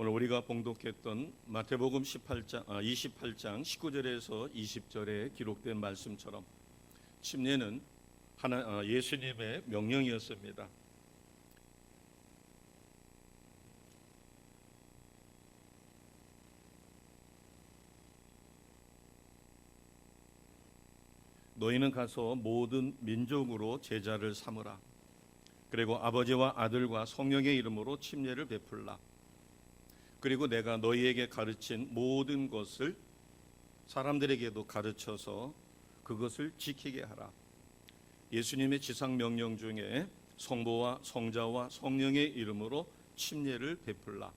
오늘 우리가 봉독했던 마태복음 18장 아, 28장 19절에서 20절에 기록된 말씀처럼 침례는 하나 아, 예수님의 명령이었습니다. 너희는 가서 모든 민족으로 제자를 삼으라. 그리고 아버지와 아들과 성령의 이름으로 침례를 베풀라. 그리고 내가 너희에게 가르친 모든 것을 사람들에게도 가르쳐서 그것을 지키게 하라. 예수님의 지상 명령 중에 성부와 성자와 성령의 이름으로 침례를 베풀라.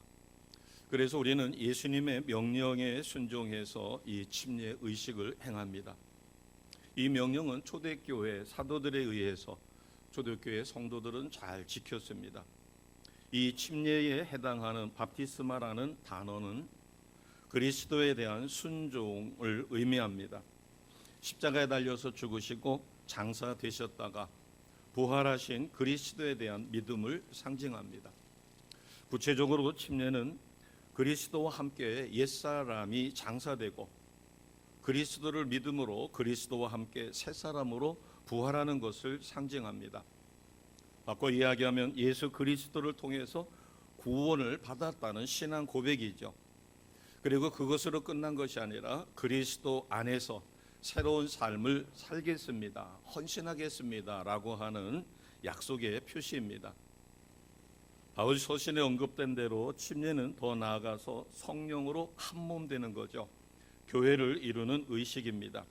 그래서 우리는 예수님의 명령에 순종해서 이 침례 의식을 행합니다. 이 명령은 초대교회 사도들에 의해서 초대교회 성도들은 잘 지켰습니다. 이 침례에 해당하는 바티스마라는 단어는 그리스도에 대한 순종을 의미합니다. 십자가에 달려서 죽으시고 장사되셨다가 부활하신 그리스도에 대한 믿음을 상징합니다. 구체적으로 침례는 그리스도와 함께 옛사람이 장사되고 그리스도를 믿음으로 그리스도와 함께 새 사람으로 부활하는 것을 상징합니다. 바꿔 이야기하면 예수 그리스도를 통해서 구원을 받았다는 신앙 고백이죠. 그리고 그것으로 끝난 것이 아니라 그리스도 안에서 새로운 삶을 살겠습니다. 헌신하겠습니다라고 하는 약속의 표시입니다. 바울 서신에 언급된 대로 침례는 더 나아가서 성령으로 한 몸 되는 거죠. 교회를 이루는 의식입니다.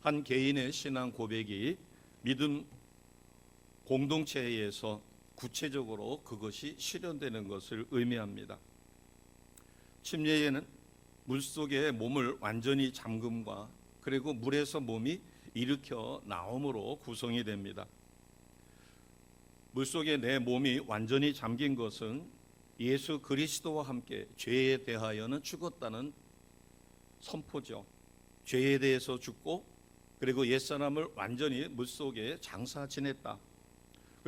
한 개인의 신앙 고백이 믿음 공동체에서 구체적으로 그것이 실현되는 것을 의미합니다. 침례에는 물 속에 몸을 완전히 잠금과 그리고 물에서 몸이 일으켜 나옴으로 구성이 됩니다. 물 속에 내 몸이 완전히 잠긴 것은 예수 그리스도와 함께 죄에 대하여는 죽었다는 선포죠. 죄에 대해서 죽고 그리고 옛사람을 완전히 물 속에 장사 지냈다.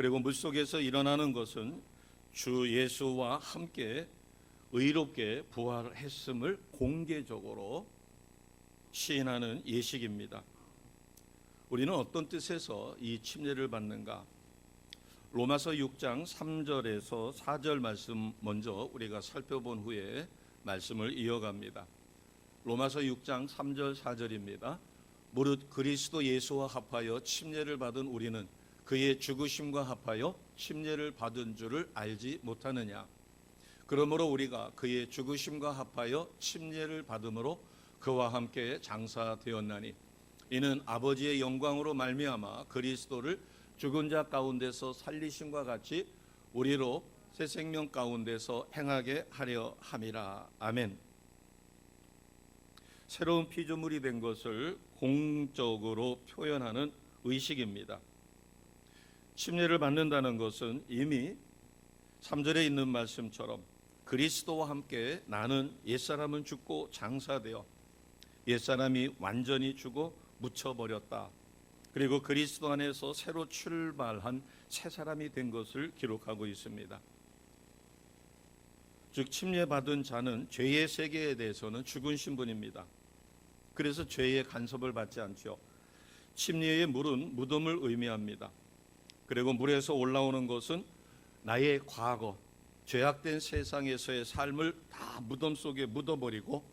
그리고 물 속에서 일어나는 것은 주 예수와 함께 의롭게 부활했음을 공개적으로 시인하는 예식입니다. 우리는 어떤 뜻에서 이 침례를 받는가? 로마서 6장 3절에서 4절 말씀 먼저 우리가 살펴본 후에 말씀을 이어갑니다. 로마서 6장 3절 4절입니다. 무릇 그리스도 예수와 합하여 침례를 받은 우리는 그의 죽으심과 합하여 침례를 받은 줄을 알지 못하느냐. 그러므로 우리가 그의 죽으심과 합하여 침례를 받음으로 그와 함께 장사되었나니 이는 아버지의 영광으로 말미암아 그리스도를 죽은 자 가운데서 살리심과 같이 우리로 새 생명 가운데서 행하게 하려 함이라. 아멘. 새로운 피조물이 된 것을 공적으로 표현하는 의식입니다. 침례를 받는다는 것은 이미 3절에 있는 말씀처럼 그리스도와 함께 나는 옛사람은 죽고 장사되어 옛사람이 완전히 죽어 묻혀버렸다. 그리고 그리스도 안에서 새로 출발한 새 사람이 된 것을 기록하고 있습니다. 즉 침례받은 자는 죄의 세계에 대해서는 죽은 신분입니다. 그래서 죄의 간섭을 받지 않죠. 침례의 물은 무덤을 의미합니다. 그리고 물에서 올라오는 것은 나의 과거, 죄악된 세상에서의 삶을 다 무덤 속에 묻어버리고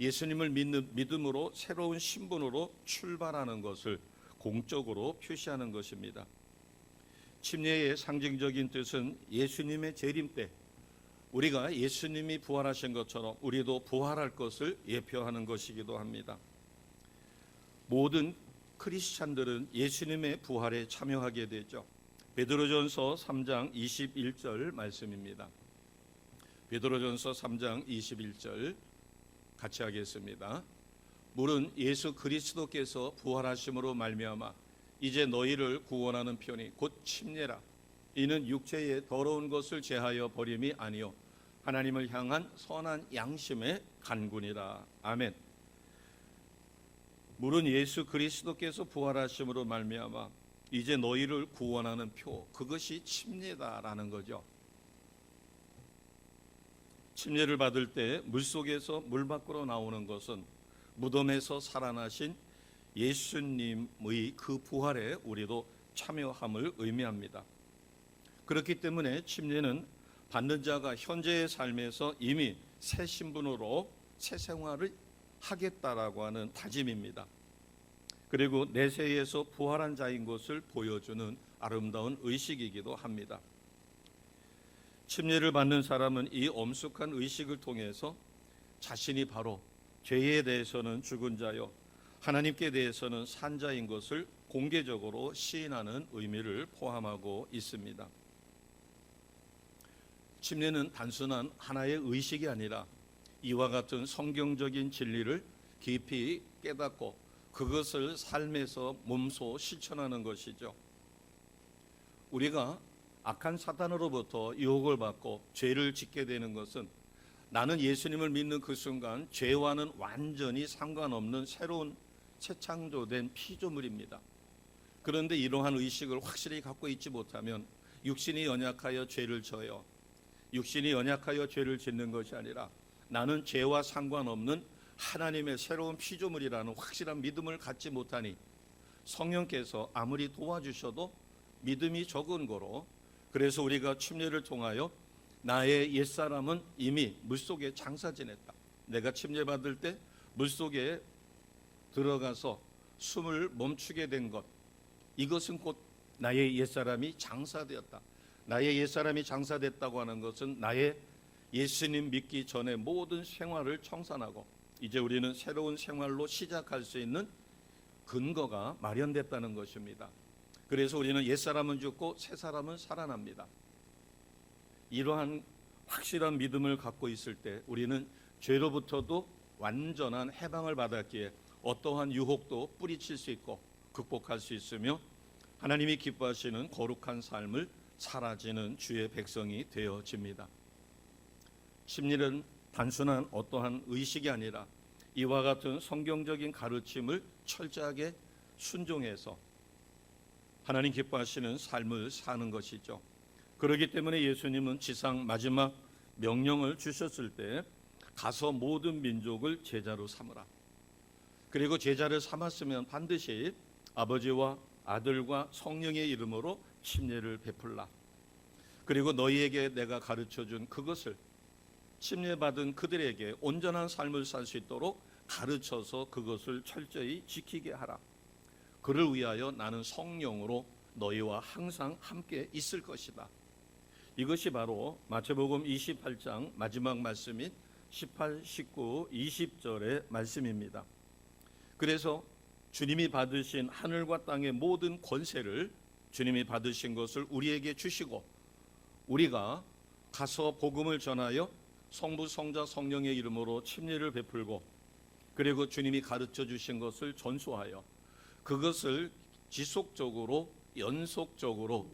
예수님을 믿는 믿음으로 새로운 신분으로 출발하는 것을 공적으로 표시하는 것입니다. 침례의 상징적인 뜻은 예수님의 재림 때 우리가 예수님이 부활하신 것처럼 우리도 부활할 것을 예표하는 것이기도 합니다. 모든 크리스찬들은 예수님의 부활에 참여하게 되죠. 베드로전서 3장 21절 말씀입니다. 베드로전서 3장 21절 같이 하겠습니다. 물은 예수 그리스도께서 부활하심으로 말미암아 이제 너희를 구원하는 편이 곧 침례라. 이는 육체의 더러운 것을 제하여 버림이 아니요 하나님을 향한 선한 양심의 간군이라. 아멘. 물은 예수 그리스도께서 부활하심으로 말미암아 이제 너희를 구원하는 표 그것이 침례다라는 거죠. 침례를 받을 때 물속에서 물 밖으로 나오는 것은 무덤에서 살아나신 예수님의 그 부활에 우리도 참여함을 의미합니다. 그렇기 때문에 침례는 받는 자가 현재의 삶에서 이미 새 신분으로 새 생활을 하겠다라고 하는 다짐입니다. 그리고 내세에서 부활한 자인 것을 보여주는 아름다운 의식이기도 합니다. 침례를 받는 사람은 이 엄숙한 의식을 통해서 자신이 바로 죄에 대해서는 죽은 자요 하나님께 대해서는 산 자인 것을 공개적으로 시인하는 의미를 포함하고 있습니다. 침례는 단순한 하나의 의식이 아니라 이와 같은 성경적인 진리를 깊이 깨닫고 그것을 삶에서 몸소 실천하는 것이죠. 우리가 악한 사탄으로부터 유혹을 받고 죄를 짓게 되는 것은 나는 예수님을 믿는 그 순간 죄와는 완전히 상관없는 새로운 새 창조된 피조물입니다. 그런데 이러한 의식을 확실히 갖고 있지 못하면 육신이 연약하여 죄를 져요. 육신이 연약하여 죄를 짓는 것이 아니라 나는 죄와 상관없는 하나님의 새로운 피조물이라는 확실한 믿음을 갖지 못하니 성령께서 아무리 도와주셔도 믿음이 적은 거로 그래서 우리가 침례를 통하여 나의 옛사람은 이미 물속에 장사 지냈다. 내가 침례 받을 때 물속에 들어가서 숨을 멈추게 된 것. 이것은 곧 나의 옛사람이 장사되었다. 나의 옛사람이 장사됐다고 하는 것은 나의 예수님 믿기 전에 모든 생활을 청산하고 이제 우리는 새로운 생활로 시작할 수 있는 근거가 마련됐다는 것입니다. 그래서 우리는 옛사람은 죽고 새사람은 살아납니다. 이러한 확실한 믿음을 갖고 있을 때 우리는 죄로부터도 완전한 해방을 받았기에 어떠한 유혹도 뿌리칠 수 있고 극복할 수 있으며 하나님이 기뻐하시는 거룩한 삶을 살아지는 주의 백성이 되어집니다. 심리는 단순한 어떠한 의식이 아니라 이와 같은 성경적인 가르침을 철저하게 순종해서 하나님 기뻐하시는 삶을 사는 것이죠. 그렇기 때문에 예수님은 지상 마지막 명령을 주셨을 때 가서 모든 민족을 제자로 삼으라. 그리고 제자를 삼았으면 반드시 아버지와 아들과 성령의 이름으로 침례를 베풀라. 그리고 너희에게 내가 가르쳐 준 그것을 침례 받은 그들에게 온전한 삶을 살 수 있도록 가르쳐서 그것을 철저히 지키게 하라. 그를 위하여 나는 성령으로 너희와 항상 함께 있을 것이다. 이것이 바로 마태복음 28장 마지막 말씀인 18, 19, 20절의 말씀입니다. 그래서 주님이 받으신 하늘과 땅의 모든 권세를 주님이 받으신 것을 우리에게 주시고 우리가 가서 복음을 전하여 성부 성자 성령의 이름으로 침례를 베풀고 그리고 주님이 가르쳐 주신 것을 전수하여 그것을 지속적으로 연속적으로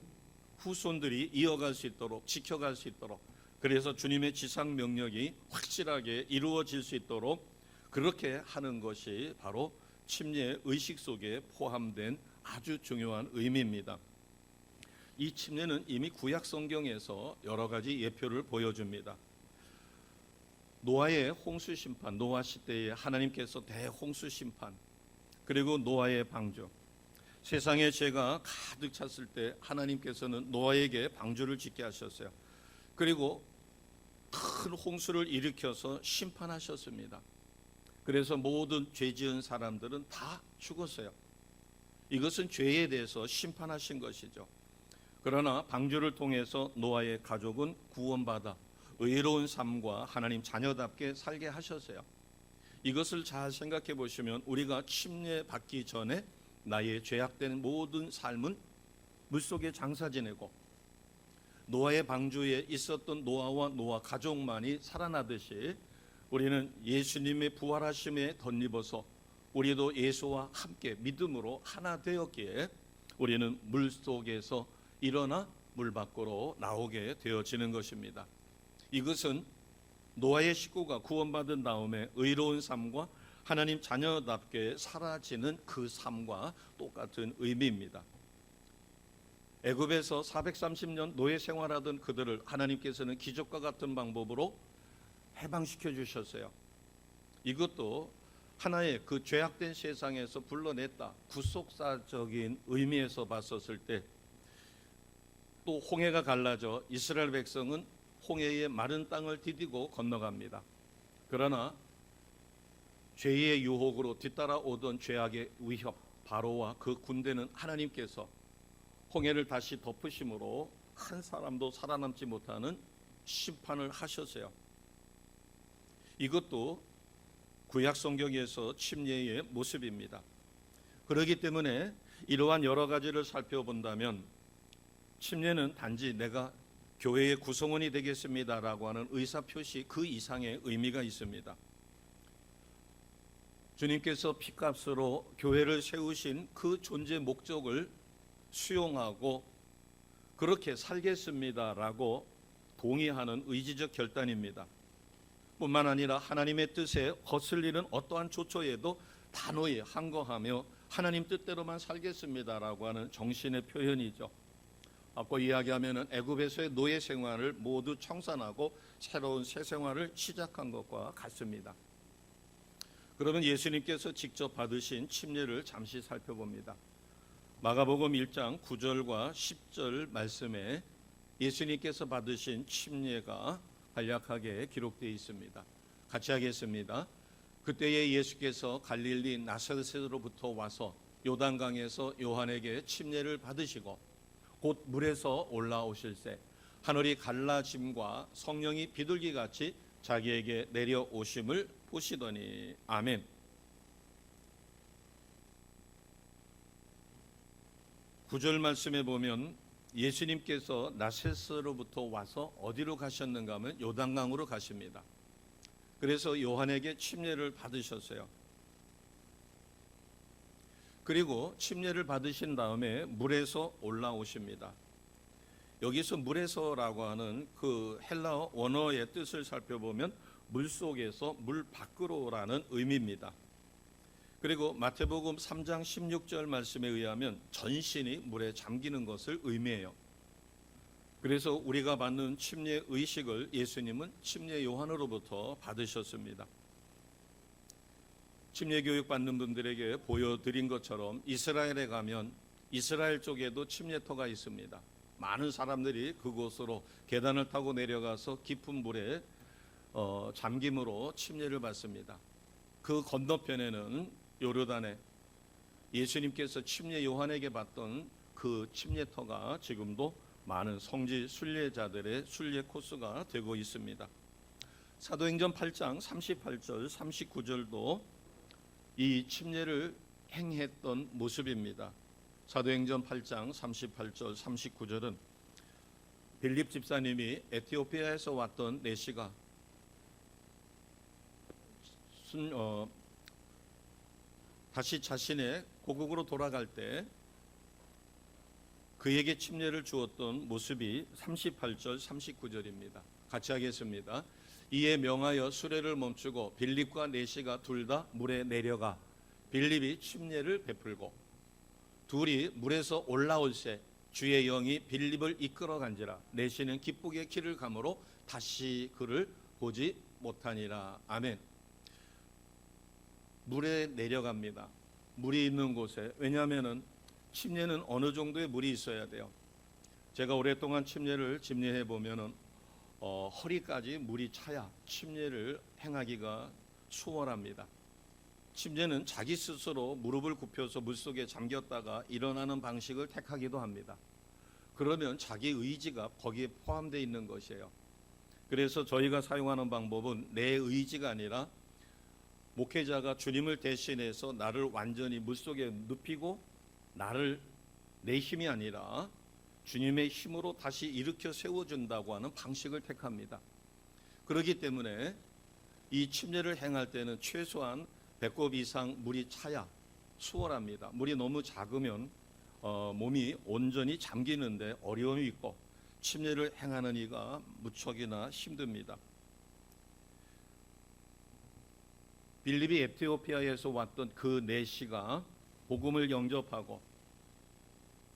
후손들이 이어갈 수 있도록 지켜갈 수 있도록 그래서 주님의 지상 명령이 확실하게 이루어질 수 있도록 그렇게 하는 것이 바로 침례 의식 속에 포함된 아주 중요한 의미입니다. 이 침례는 이미 구약 성경에서 여러 가지 예표를 보여줍니다. 노아의 홍수 심판, 노아 시대에 하나님께서 대홍수 심판, 그리고 노아의 방주. 세상에 죄가 가득 찼을 때 하나님께서는 노아에게 방주를 짓게 하셨어요. 그리고 큰 홍수를 일으켜서 심판하셨습니다. 그래서 모든 죄 지은 사람들은 다 죽었어요. 이것은 죄에 대해서 심판하신 것이죠. 그러나 방주를 통해서 노아의 가족은 구원받아 의로운 삶과 하나님 자녀답게 살게 하셨어요. 이것을 잘 생각해 보시면 우리가 침례 받기 전에 나의 죄악된 모든 삶은 물속에 장사 지내고 노아의 방주에 있었던 노아와 노아 가족만이 살아나듯이 우리는 예수님의 부활하심에 덧입어서 우리도 예수와 함께 믿음으로 하나 되었기에 우리는 물 속에서 일어나 물 밖으로 나오게 되어지는 것입니다. 이것은 노아의 식구가 구원받은 다음에 의로운 삶과 하나님 자녀답게 사라지는 그 삶과 똑같은 의미입니다. 애굽에서 430년 노예 생활하던 그들을 하나님께서는 기적과 같은 방법으로 해방시켜 주셨어요. 이것도 하나의 그 죄악된 세상에서 불러냈다. 구속사적인 의미에서 봤었을 때 또 홍해가 갈라져 이스라엘 백성은 홍해의 마른 땅을 디디고 건너갑니다. 그러나 죄의 유혹으로 뒤따라오던 죄악의 위협 바로와 그 군대는 하나님께서 홍해를 다시 덮으심으로 한 사람도 살아남지 못하는 심판을 하셨어요. 이것도 구약 성경에서 침례의 모습입니다. 그렇기 때문에 이러한 여러 가지를 살펴본다면 침례는 단지 내가 교회의 구성원이 되겠습니다라고 하는 의사 표시 그 이상의 의미가 있습니다. 주님께서 피값으로 교회를 세우신 그 존재 목적을 수용하고 그렇게 살겠습니다라고 동의하는 의지적 결단입니다. 뿐만 아니라 하나님의 뜻에 거슬리는 어떠한 조처에도 단호히 항거하며 하나님 뜻대로만 살겠습니다라고 하는 정신의 표현이죠. 아까 이야기하면은 애굽에서의 노예 생활을 모두 청산하고 새로운 새 생활을 시작한 것과 같습니다. 그러면 예수님께서 직접 받으신 침례를 잠시 살펴봅니다. 마가복음 1장 9절과 10절 말씀에 예수님께서 받으신 침례가 간략하게 기록되어 있습니다. 같이 하겠습니다. 그때에 예수께서 갈릴리 나사렛으로부터 와서 요단강에서 요한에게 침례를 받으시고 곧 물에서 올라오실새 하늘이 갈라짐과 성령이 비둘기 같이 자기에게 내려오심을 보시더니 아멘. 구절 말씀에 보면 예수님께서 나세스로부터 와서 어디로 가셨는가 하면 요단강으로 가십니다. 그래서 요한에게 침례를 받으셨어요. 그리고 침례를 받으신 다음에 물에서 올라오십니다. 여기서 물에서라고 하는 그 헬라어 원어의 뜻을 살펴보면 물 속에서 물 밖으로라는 의미입니다. 그리고 마태복음 3장 16절 말씀에 의하면 전신이 물에 잠기는 것을 의미해요. 그래서 우리가 받는 침례 의식을 예수님은 침례 요한으로부터 받으셨습니다. 침례 교육 받는 분들에게 보여드린 것처럼 이스라엘에 가면 이스라엘 쪽에도 침례터가 있습니다. 많은 사람들이 그곳으로 계단을 타고 내려가서 깊은 물에 어, 잠김으로 침례를 받습니다. 그 건너편에는 요르단에 예수님께서 침례 요한에게 받던 그 침례터가 지금도 많은 성지 순례자들의 순례 코스가 되고 있습니다. 사도행전 8장 38절 39절도 이 침례를 행했던 모습입니다. 사도행전 8장 38절 39절은 빌립 집사님이 에티오피아에서 왔던 내시가 순, 어, 다시 자신의 고국으로 돌아갈 때 그에게 침례를 주었던 모습이 38절 39절입니다. 같이 하겠습니다. 이에 명하여 수레를 멈추고 빌립과 내시가 둘 다 물에 내려가 빌립이 침례를 베풀고 둘이 물에서 올라올새 주의 영이 빌립을 이끌어 간지라 내시는 기쁘게 길을 가므로 다시 그를 보지 못하니라 아멘. 물에 내려갑니다. 물이 있는 곳에 왜냐하면은 침례는 어느 정도의 물이 있어야 돼요. 제가 오랫동안 침례를 집례해 보면은 어, 허리까지 물이 차야 침례를 행하기가 수월합니다. 침례는 자기 스스로 무릎을 굽혀서 물 속에 잠겼다가 일어나는 방식을 택하기도 합니다. 그러면 자기 의지가 거기에 포함되어 있는 것이에요. 그래서 저희가 사용하는 방법은 내 의지가 아니라 목회자가 주님을 대신해서 나를 완전히 물속에 눕히고 나를 내 힘이 아니라 주님의 힘으로 다시 일으켜 세워준다고 하는 방식을 택합니다. 그렇기 때문에 이 침례를 행할 때는 최소한 배꼽 이상 물이 차야 수월합니다. 물이 너무 작으면 어, 몸이 온전히 잠기는데 어려움이 있고 침례를 행하는 이가 무척이나 힘듭니다. 빌립이 에티오피아에서 왔던 그 내시가 복음을 영접하고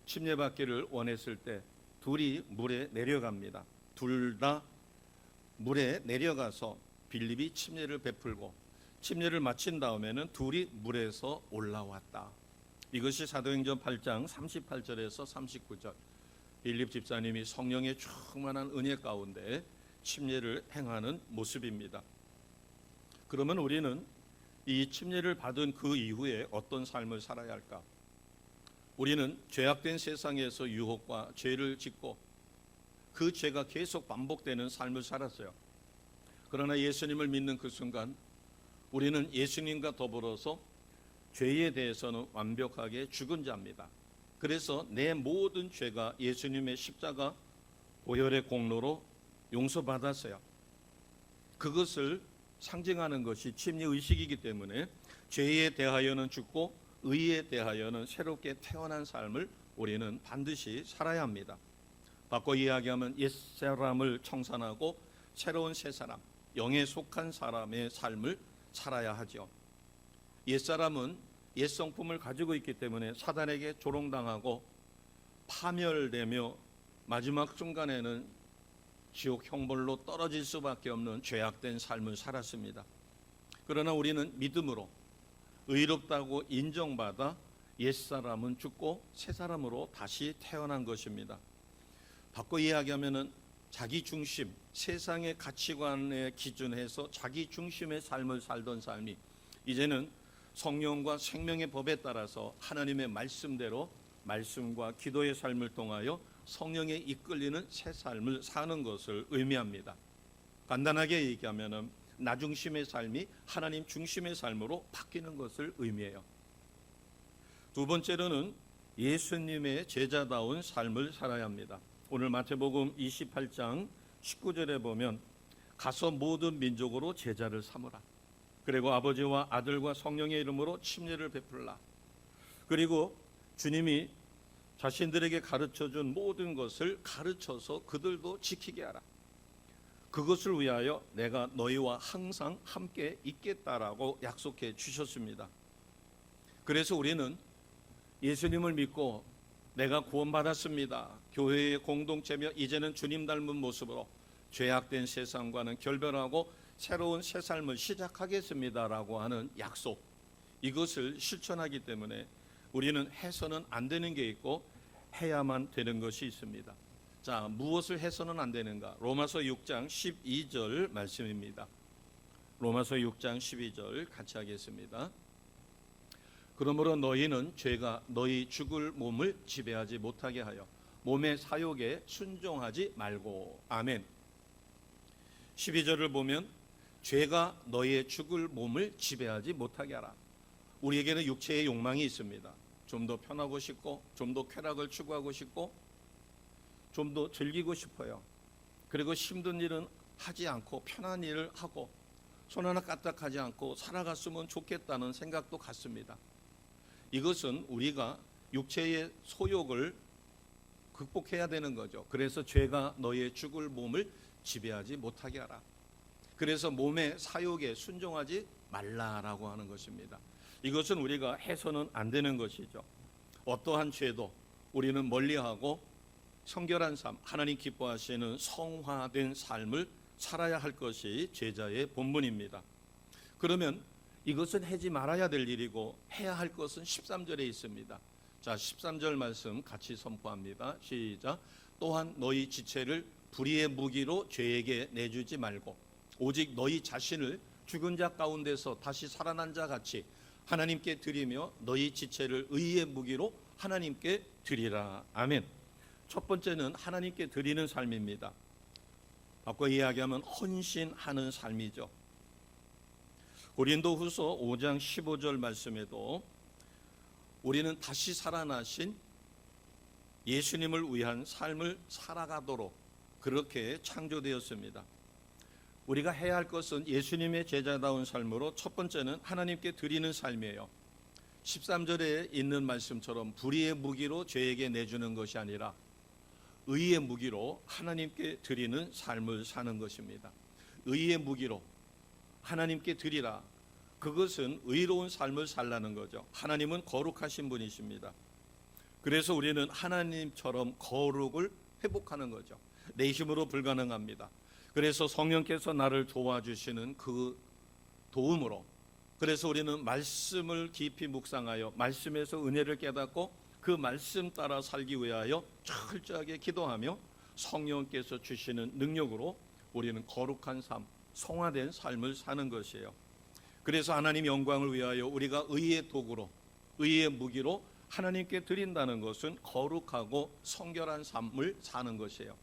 침례받기를 원했을 때 둘이 물에 내려갑니다. 둘 다 물에 내려가서 빌립이 침례를 베풀고 침례를 마친 다음에는 둘이 물에서 올라왔다. 이것이 사도행전 8장 38절에서 39절. 빌립 집사님이 성령의 충만한 은혜 가운데 침례를 행하는 모습입니다. 그러면 우리는 이 침례를 받은 그 이후에 어떤 삶을 살아야 할까? 우리는 죄악된 세상에서 유혹과 죄를 짓고 그 죄가 계속 반복되는 삶을 살았어요. 그러나 예수님을 믿는 그 순간 우리는 예수님과 더불어서 죄에 대해서는 완벽하게 죽은 자입니다. 그래서 내 모든 죄가 예수님의 십자가 보혈의 공로로 용서받았어요. 그것을 상징하는 것이 침례 의식이기 때문에 죄에 대하여는 죽고 의에 대하여는 새롭게 태어난 삶을 우리는 반드시 살아야 합니다. 바꿔 이야기하면 옛 사람을 청산하고 새로운 새 사람, 영에 속한 사람의 삶을 살아야 하죠. 옛 사람은 옛 성품을 가지고 있기 때문에 사단에게 조롱당하고 파멸되며 마지막 순간에는 지옥 형벌로 떨어질 수밖에 없는 죄악된 삶을 살았습니다. 그러나 우리는 믿음으로 의롭다고 인정받아 옛 사람은 죽고 새 사람으로 다시 태어난 것입니다. 바꿔 이야기하면은 자기 중심, 세상의 가치관에 기준해서 자기 중심의 삶을 살던 삶이 이제는 성령과 생명의 법에 따라서 하나님의 말씀대로 말씀과 기도의 삶을 통하여 성령에 이끌리는 새 삶을 사는 것을 의미합니다. 간단하게 얘기하면은 나 중심의 삶이 하나님 중심의 삶으로 바뀌는 것을 의미해요. 두 번째로는 예수님의 제자다운 삶을 살아야 합니다. 오늘 마태복음 28장 19절에 보면 가서 모든 민족으로 제자를 삼으라. 그리고 아버지와 아들과 성령의 이름으로 침례를 베풀라. 그리고 주님이 자신들에게 가르쳐 준 모든 것을 가르쳐서 그들도 지키게 하라. 그것을 위하여 내가 너희와 항상 함께 있겠다라고 약속해 주셨습니다. 그래서 우리는 예수님을 믿고 내가 구원받았습니다. 교회의 공동체며 이제는 주님 닮은 모습으로 죄악된 세상과는 결별하고 새로운 새 삶을 시작하겠습니다라고 하는 약속. 이것을 실천하기 때문에 우리는 해서는 안 되는 게 있고 해야만 되는 것이 있습니다. 자, 무엇을 해서는 안 되는가? 로마서 6장 12절 말씀입니다. 로마서 6장 12절 같이 하겠습니다. 그러므로 너희는 죄가 너희 죽을 몸을 지배하지 못하게 하여 몸의 사욕에 순종하지 말고 아멘. 12절을 보면 죄가 너희의 죽을 몸을 지배하지 못하게 하라. 우리에게는 육체의 욕망이 있습니다. 좀 더 편하고 싶고 좀 더 쾌락을 추구하고 싶고 좀 더 즐기고 싶어요. 그리고 힘든 일은 하지 않고 편한 일을 하고 손 하나 까딱하지 않고 살아갔으면 좋겠다는 생각도 같습니다. 이것은 우리가 육체의 소욕을 극복해야 되는 거죠. 그래서 죄가 너의 죽을 몸을 지배하지 못하게 하라. 그래서 몸의 사욕에 순종하지 말라라고 하는 것입니다. 이것은 우리가 해서는 안 되는 것이죠. 어떠한 죄도 우리는 멀리하고 성결한 삶, 하나님 기뻐하시는 성화된 삶을 살아야 할 것이 제자의 본분입니다. 그러면 이것은 하지 말아야 될 일이고 해야 할 것은 13절에 있습니다. 자, 13절 말씀 같이 선포합니다. 시작. 또한 너희 지체를 불의의 무기로 죄에게 내주지 말고 오직 너희 자신을 죽은 자 가운데서 다시 살아난 자 같이 하나님께 드리며 너희 지체를 의의 무기로 하나님께 드리라. 아멘. 첫 번째는 하나님께 드리는 삶입니다. 바꿔 이야기하면 헌신하는 삶이죠. 고린도 후서 5장 15절 말씀에도 우리는 다시 살아나신 예수님을 위한 삶을 살아가도록 그렇게 창조되었습니다. 우리가 해야 할 것은 예수님의 제자다운 삶으로 첫 번째는 하나님께 드리는 삶이에요. 13절에 있는 말씀처럼 불의의 무기로 죄에게 내주는 것이 아니라 의의 무기로 하나님께 드리는 삶을 사는 것입니다. 의의 무기로 하나님께 드리라. 그것은 의로운 삶을 살라는 거죠. 하나님은 거룩하신 분이십니다. 그래서 우리는 하나님처럼 거룩을 회복하는 거죠. 내 힘으로 불가능합니다. 그래서 성령께서 나를 도와주시는 그 도움으로 그래서 우리는 말씀을 깊이 묵상하여 말씀에서 은혜를 깨닫고 그 말씀 따라 살기 위하여 철저하게 기도하며 성령께서 주시는 능력으로 우리는 거룩한 삶, 성화된 삶을 사는 것이에요. 그래서 하나님 영광을 위하여 우리가 의의 도구로 의의 무기로 하나님께 드린다는 것은 거룩하고 성결한 삶을 사는 것이에요.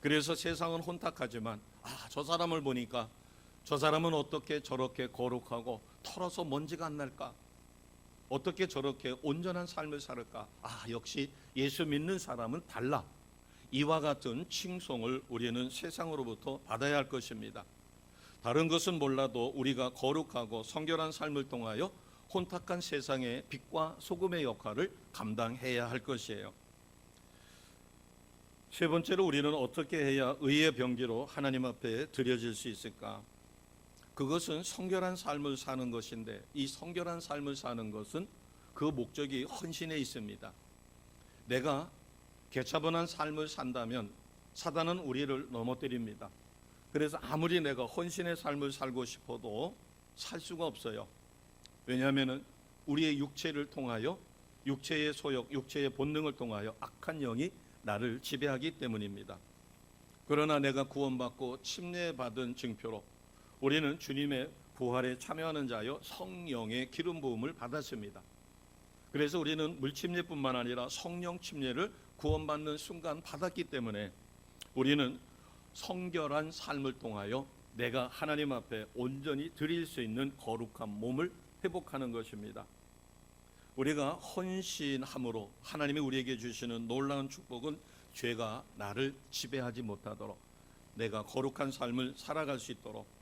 그래서 세상은 혼탁하지만 아, 저 사람을 보니까 저 사람은 어떻게 저렇게 거룩하고 털어서 먼지가 안 날까? 어떻게 저렇게 온전한 삶을 살을까? 아, 역시 예수 믿는 사람은 달라. 이와 같은 칭송을 우리는 세상으로부터 받아야 할 것입니다. 다른 것은 몰라도 우리가 거룩하고 성결한 삶을 통하여 혼탁한 세상의 빛과 소금의 역할을 감당해야 할 것이에요. 세 번째로 우리는 어떻게 해야 의의 병기로 하나님 앞에 드려질 수 있을까? 그것은 성결한 삶을 사는 것인데 이 성결한 삶을 사는 것은 그 목적이 헌신에 있습니다. 내가 개차분한 삶을 산다면 사단은 우리를 넘어뜨립니다. 그래서 아무리 내가 헌신의 삶을 살고 싶어도 살 수가 없어요. 왜냐하면은 우리의 육체를 통하여 육체의 소욕, 육체의 본능을 통하여 악한 영이 나를 지배하기 때문입니다. 그러나 내가 구원받고 침례받은 증표로 우리는 주님의 부활에 참여하는 자여 성령의 기름 부음을 받았습니다. 그래서 우리는 물침례뿐만 아니라 성령 침례를 구원받는 순간 받았기 때문에 우리는 성결한 삶을 통하여 내가 하나님 앞에 온전히 드릴 수 있는 거룩한 몸을 회복하는 것입니다. 우리가 헌신함으로 하나님이 우리에게 주시는 놀라운 축복은 죄가 나를 지배하지 못하도록 내가 거룩한 삶을 살아갈 수 있도록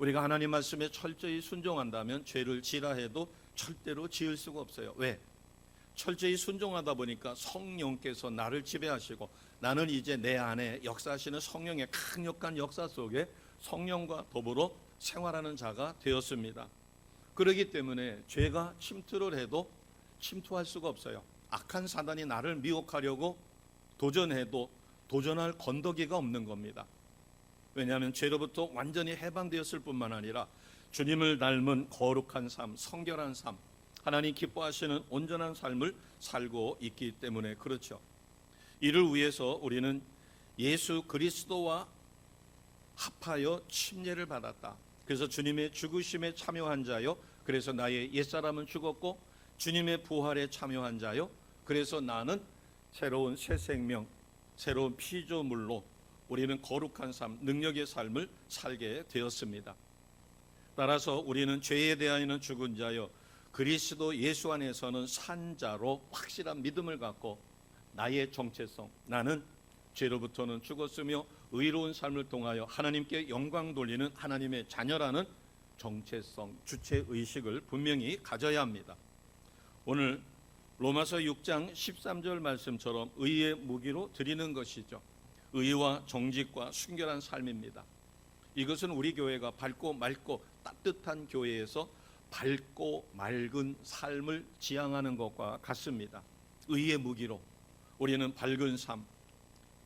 우리가 하나님 말씀에 철저히 순종한다면 죄를 지라 해도 절대로 지을 수가 없어요. 왜? 철저히 순종하다 보니까 성령께서 나를 지배하시고 나는 이제 내 안에 역사하시는 성령의 강력한 역사 속에 성령과 더불어 생활하는 자가 되었습니다. 그러기 때문에 죄가 침투를 해도 침투할 수가 없어요. 악한 사단이 나를 미혹하려고 도전해도 도전할 건더기가 없는 겁니다. 왜냐하면 죄로부터 완전히 해방되었을 뿐만 아니라 주님을 닮은 거룩한 삶, 성결한 삶, 하나님 기뻐하시는 온전한 삶을 살고 있기 때문에 그렇죠. 이를 위해서 우리는 예수 그리스도와 합하여 침례를 받았다. 그래서 주님의 죽으심에 참여한 자요. 그래서 나의 옛사람은 죽었고 주님의 부활에 참여한 자요. 그래서 나는 새로운 새 생명, 새로운 피조물로 우리는 거룩한 삶, 능력의 삶을 살게 되었습니다. 따라서 우리는 죄에 대하여는 죽은 자요. 그리스도 예수 안에서는 산자로 확실한 믿음을 갖고 나의 정체성, 나는 죄로부터는 죽었으며 의로운 삶을 통하여 하나님께 영광 돌리는 하나님의 자녀라는 정체성, 주체 의식을 분명히 가져야 합니다. 오늘 로마서 6장 13절 말씀처럼 의의 무기로 드리는 것이죠. 의와 정직과 순결한 삶입니다. 이것은 우리 교회가 밝고 맑고 따뜻한 교회에서 밝고 맑은 삶을 지향하는 것과 같습니다. 의의 무기로 우리는 밝은 삶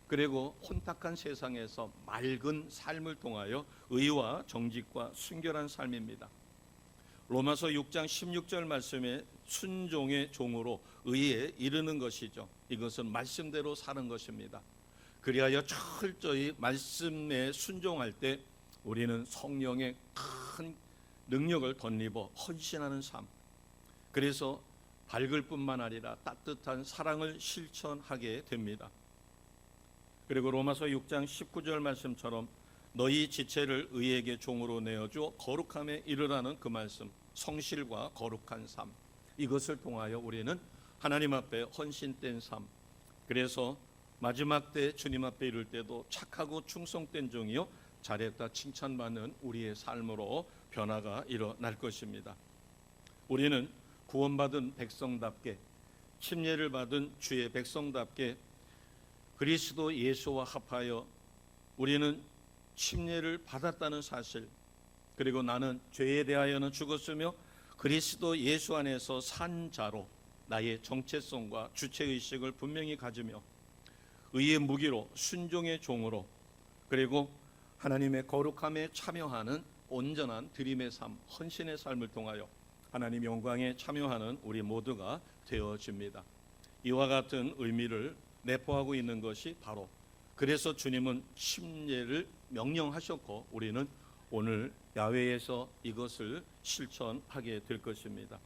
그리고 혼탁한 세상에서 맑은 삶을 통하여 의와 정직과 순결한 삶입니다. 로마서 6장 16절 말씀에 순종의 종으로 의에 이르는 것이죠. 이것은 말씀대로 사는 것입니다. 그리하여 철저히 말씀에 순종할 때 우리는 성령의 큰 능력을 덧입어 헌신하는 삶. 그래서 밝을 뿐만 아니라 따뜻한 사랑을 실천하게 됩니다. 그리고 로마서 6장 19절 말씀처럼 너희 지체를 의에게 종으로 내어주어 거룩함에 이르라는 그 말씀, 성실과 거룩한 삶. 이것을 통하여 우리는 하나님 앞에 헌신된 삶. 그래서 마지막 때 주님 앞에 이를 때도 착하고 충성된 종이요 잘했다 칭찬받는 우리의 삶으로 변화가 일어날 것입니다. 우리는 구원받은 백성답게 침례를 받은 주의 백성답게 그리스도 예수와 합하여 우리는 침례를 받았다는 사실 그리고 나는 죄에 대하여는 죽었으며 그리스도 예수 안에서 산 자로 나의 정체성과 주체 의식을 분명히 가지며 의의 무기로 순종의 종으로 그리고 하나님의 거룩함에 참여하는 온전한 드림의 삶, 헌신의 삶을 통하여 하나님 영광에 참여하는 우리 모두가 되어집니다. 이와 같은 의미를 내포하고 있는 것이 바로 그래서 주님은 침례를 명령하셨고 우리는 오늘 야외에서 이것을 실천하게 될 것입니다.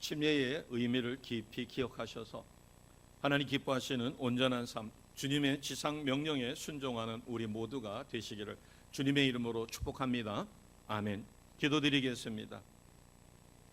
침례의 의미를 깊이 기억하셔서 하나님 기뻐하시는 온전한 삶, 주님의 지상 명령에 순종하는 우리 모두가 되시기를 주님의 이름으로 축복합니다. 아멘. 기도드리겠습니다.